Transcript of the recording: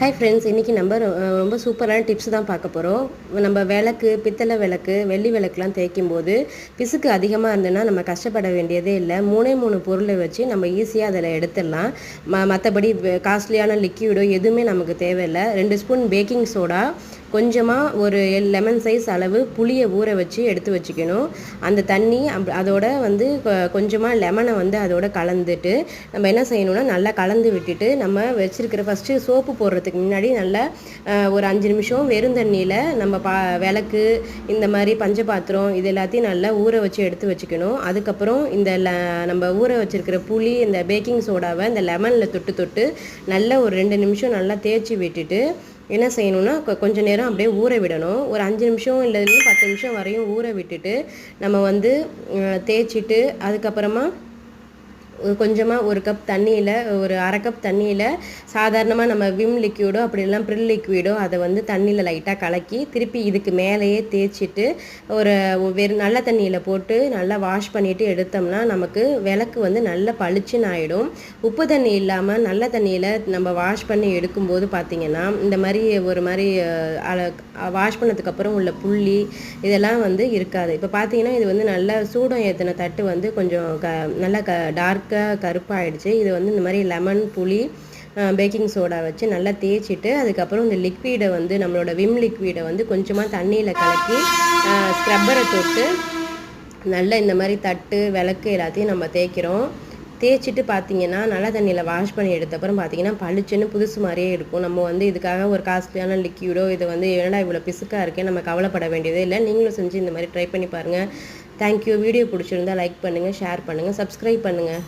Hi friends இன்றைக்கி நம்ம ரொம்ப சூப்பரான டிப்ஸ் தான் பார்க்க போகிறோம் நம்ம விளக்கு பித்தளை விளக்கு வெள்ளி விளக்குலாம் தேய்க்கும் போது பிசுக்கு அதிகமாக இருந்ததுன்னா நம்ம கஷ்டப்பட வேண்டியதே இல்லை. மூணே மூணு பொருளை வச்சு நம்ம ஈஸியாக அதில் எடுத்துடலாம். ம மற்றபடி காஸ்ட்லியான லிக்யூடோ எதுவுமே நமக்கு தேவையில்லை. ரெண்டு ஸ்பூன் பேக்கிங் சோடா கொஞ்சமாக ஒரு லெமன் சைஸ் அளவு புளியை ஊற வச்சு எடுத்து வச்சுக்கணும். அந்த தண்ணி அப்- அதோட வந்து கொஞ்சமாக லெமனை வந்து அதோட கலந்துட்டு நம்ம என்ன செய்யணும்னா நல்லா கலந்து விட்டுட்டு நம்ம வச்சுருக்கிற ஃபஸ்ட்டு சோப்பு போடுறதுக்கு முன்னாடி நல்லா ஒரு அஞ்சு நிமிஷம் வெறும் தண்ணியில் நம்ம பா விளக்கு இந்த மாதிரி பஞ்ச பாத்திரம் இது எல்லாத்தையும் நல்லா ஊற வச்சு எடுத்து வச்சுக்கணும். அதுக்கப்புறம் இந்த ல நம்ம ஊற வச்சுருக்கிற புளி இந்த பேக்கிங் சோடாவை இந்த லெமனில் தொட்டு தொட்டு நல்லா ஒரு ரெண்டு நிமிஷம் நல்லா தேய்ச்சி விட்டுட்டு என்ன செய்யணும்னா கொஞ்சம் கொஞ்ச நேரம் அப்படியே ஊற விடணும். ஒரு அஞ்சு நிமிஷம் இல்லை பத்து நிமிஷம் வரையும் ஊற விட்டுட்டு நம்ம வந்து தேய்ச்சிட்டு அதுக்கப்புறமா கொஞ்சமாக ஒரு கப் தண்ணியில் ஒரு அரை கப் தண்ணியில் சாதாரணமாக நம்ம விம் லிக்யூடோ அப்படி இல்லைனா ப்ரில் லிக்யூடோ அதை வந்து தண்ணியில் லைட்டாக கலக்கி திருப்பி இதுக்கு மேலேயே தேய்ச்சிட்டு ஒரு வெறும் நல்ல தண்ணியில் போட்டு நல்லா வாஷ் பண்ணிவிட்டு எடுத்தோம்னா நமக்கு விளக்கு வந்து நல்லா பளிச்சுன்னு ஆகிடும் உப்பு தண்ணி இல்லாமல் நல்ல தண்ணியில் நம்ம வாஷ் பண்ணி எடுக்கும்போது பார்த்திங்கன்னா இந்த மாதிரி ஒரு மாதிரி வாஷ் பண்ணதுக்கப்புறம் உள்ள புள்ளி இதெல்லாம் வந்து இருக்காது. இப்போ பார்த்தீங்கன்னா இது வந்து நல்லா சூடம் ஏற்றின தட்டு வந்து கொஞ்சம் க நல்லா க டார்க் டார்க்காக கருப்பாயிடுச்சு. இது வந்து இந்த மாதிரி லெமன் புளி பேக்கிங் சோடா வச்சு நல்லா தேய்ச்சிட்டு அதுக்கப்புறம் இந்த லிக்விடை வந்து நம்மளோட விம் லிக்விடை வந்து கொஞ்சமாக தண்ணியில் கலக்கி ஸ்க்ரப்பரை தொட்டு நல்லா இந்த மாதிரி தட்டு விளக்கு எல்லாத்தையும் நம்ம தேய்க்கிறோம். தேய்ச்சிட்டு பார்த்தீங்கன்னா நல்ல தண்ணியில் வாஷ் பண்ணி எடுத்தப்பறம் பார்த்தீங்கன்னா பளிச்சுன்னு புதுசு மாதிரியே இருக்கும். நம்ம வந்து இதுக்காக ஒரு காஸ்ட்லியான லிக்யூடோ இது வந்து என்னடா இவ்வளோ பிசுக்காக இருக்கே நம்ம கவலைப்பட வேண்டியதே இல்லை. நீங்களும் செஞ்சு இந்த மாதிரி ட்ரை பண்ணி பாருங்கள் தேங்க்யூ வீடியோ பிடிச்சிருந்தா லைக் பண்ணுங்கள் ஷேர் பண்ணுங்கள் சப்ஸ்கிரைப் பண்ணுங்கள்